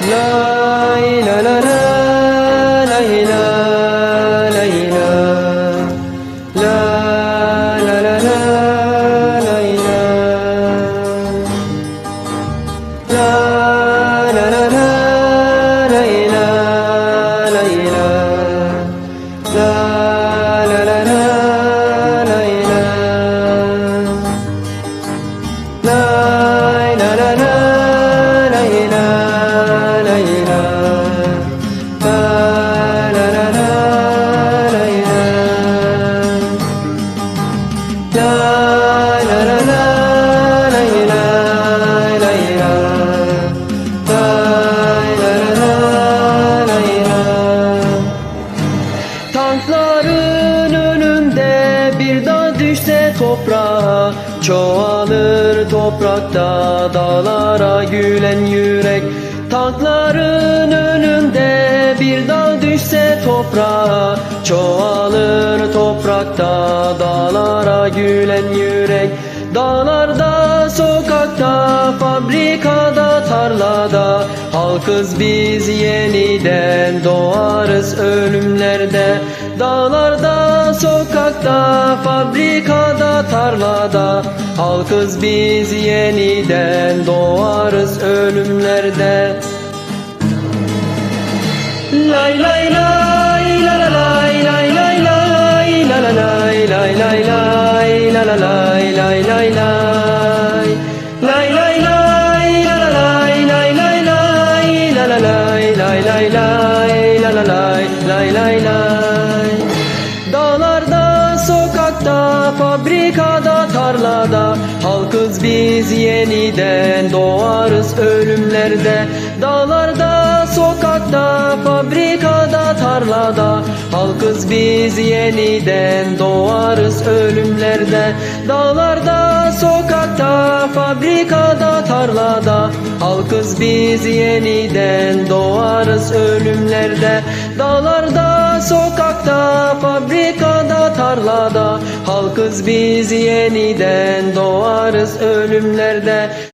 Lay Tankların önünde bir dağ düşse toprağa Çoğalır toprakta dağlara gülen yürek. Tankların önünde bir dağ düşse toprağa Çoğalır toprakta dağlara gülen yürek. Dağlarda, sokakta, tarlada Halkız biz yeniden doğarız ölümlerde. Dağlarda, sokakta, fabrikada, tarlada. Halkız biz yeniden doğarız ölümlerde. Lay lay lay fabrikada, tarlada. Halkız biz yeniden doğarız ölümlerde. Dağlarda, sokakta, fabrikada, tarlada. Halkız biz yeniden doğarız ölümlerde. Dağlarda, sokakta, fabrikada, tarlada. Halkız biz yeniden doğarız ölümlerde. Dağlarda, tarlada Halkız biz yeniden doğarız ölümlerde